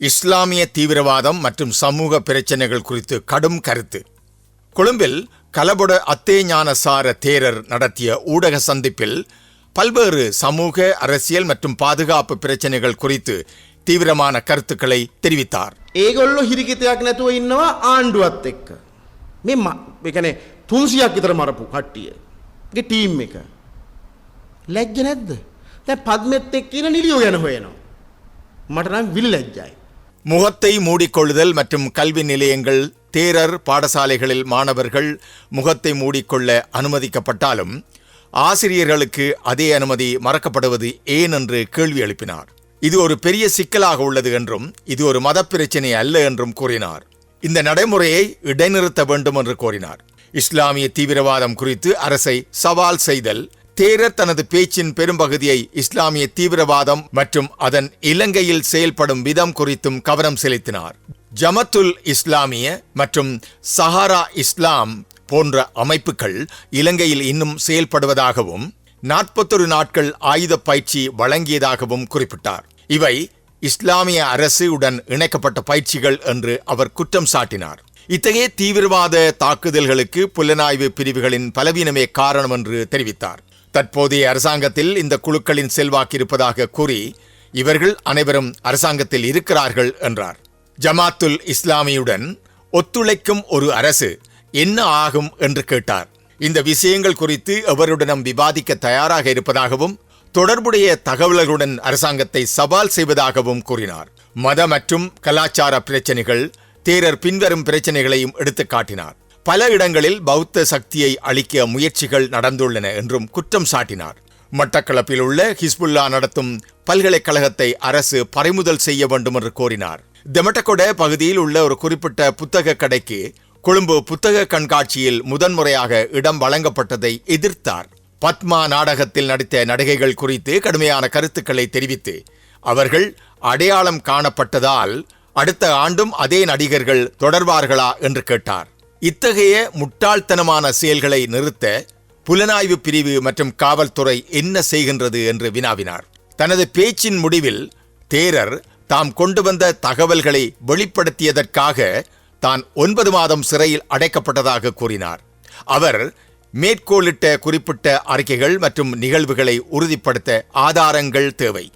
இஸ்லாமிய தீவிரவாதம் மற்றும் சமூக பிரச்சனைகள் குறித்து கடும் கருத்து கொழும்பில் கலபொட அத்தேஞானசார தேரர் நடத்திய ஊடக சந்திப்பில் பல்வேறு சமூக அரசியல் மற்றும் பாதுகாப்பு பிரச்சனைகள் குறித்து தீவிரமான கருத்துக்களை தெரிவித்தார் ඒගොල්ලො හිරිකිතයක් නැතුව ඉන්නවා ආණ්ඩුවත් එක්ක. මෙ එකන තුන්සියක් ඉතර මරපු කට්ටිය. ගේ ටීම් එක. ලැජ්ජ නැද්ද. තැ පත්මෙත් එක් කියන නිලියෝ ගැන හොයනවා. මටනම් විල් ලැජ්ජයි. முகத்தை மூடிக்கொள்ளுதல் மற்றும் கல்வி நிலையங்கள் தேரர் பாடசாலைகளில் மாணவர்கள் முகத்தை மூடிக்கொள்ள அனுமதிக்கப்பட்டாலும் ஆசிரியர்களுக்கு அதே அனுமதி மறக்கப்படுவது ஏன் என்று கேள்வி எழுப்பினார் இது ஒரு பெரிய சிக்கலாக உள்ளது என்றும் இது ஒரு மத பிரச்சினை அல்ல என்றும் கூறினார் இந்த நடைமுறையை இடைநிறுத்த வேண்டும் என்று கோரினார் இஸ்லாமிய தீவிரவாதம் குறித்து அரசை சவால் செய்தல் தேரர் தனது பேச்சின் பெரும்பகுதியை இஸ்லாமிய தீவிரவாதம் மற்றும் அதன் இலங்கையில் செயல்படும் விதம் குறித்தும் கவனம் செலுத்தினார். ஜமத்துல் இஸ்லாமிய மற்றும் சஹாரா இஸ்லாம் போன்ற அமைப்புகள் இலங்கையில் இன்னும் செயல்படுவதாகவும் நாற்பத்தொரு நாட்கள் ஆயுத பயிற்சி வழங்கியதாகவும் குறிப்பிட்டார். இவை இஸ்லாமிய அரசு உடன் இணைக்கப்பட்ட பயிற்சிகள் என்று அவர் குற்றம் சாட்டினார். இத்தகைய தீவிரவாத தாக்குதல்களுக்கு புலனாய்வு பிரிவுகளின் பலவீனமே காரணம் என்று தெரிவித்தார். தற்போதைய அரசாங்கத்தில் இந்த குழுக்களின் செல்வாக்கு இருப்பதாக கூறி இவர்கள் அனைவரும் அரசாங்கத்தில் இருக்கிறார்கள் என்றார். ஜமாத்துல் இஸ்லாமியுடன் ஒத்துழைக்கும் ஒரு அரசு என்ன ஆகும் என்று கேட்டார். இந்த விஷயங்கள் குறித்து எவருடனும் விவாதிக்க தயாராக இருப்பதாகவும் தொடர்புடைய தகவல்களுடன் அரசாங்கத்தை சவால் செய்வதாகவும் கூறினார். மத மற்றும் கலாச்சார பிரச்சனைகள் தேரர் பின்வரும் பிரச்சனைகளையும் எடுத்துக் காட்டினார் பல இடங்களில் பௌத்த சக்தியை அளிக்க முயற்சிகள் நடந்துள்ளன என்றும் குற்றம் சாட்டினார். மட்டக்களப்பில் உள்ள ஹிஸ்புல்லா நடத்தும் பல்கலைக்கழகத்தை அரசு பறிமுதல் செய்ய வேண்டும் என்று கோரினார். தெமட்டகொட பகுதியில் உள்ள ஒரு குறிப்பிட்ட புத்தக கடைக்கு கொழும்பு புத்தக கண்காட்சியில் முதன்முறையாக இடம் வழங்கப்பட்டதை எதிர்த்தார். பத்மா நாடகத்தில் நடித்த நடிகைகள் குறித்து கடுமையான கருத்துக்களை தெரிவித்து அவர்கள் அடையாளம் காணப்பட்டதால் அடுத்த ஆண்டும் அதே நடிகர்கள் தொடர்வார்களா என்று கேட்டார். இத்தகைய முட்டாள்தனமான செயல்களை நிறுத்த புலனாய்வு பிரிவு மற்றும் காவல்துறை என்ன செய்கின்றது என்று வினாவினார். தனது பேச்சின் முடிவில் தேரர் தாம் கொண்டு வந்த தகவல்களை வெளிப்படுத்தியதற்காக தான் ஒன்பது மாதம் சிறையில் அடைக்கப்பட்டதாக கூறினார். அவர் மேற்கோளிட்ட குறிப்பிட்ட அறிக்கைகள் மற்றும் நிகழ்வுகளை உறுதிப்படுத்த ஆதாரங்கள் தேவை.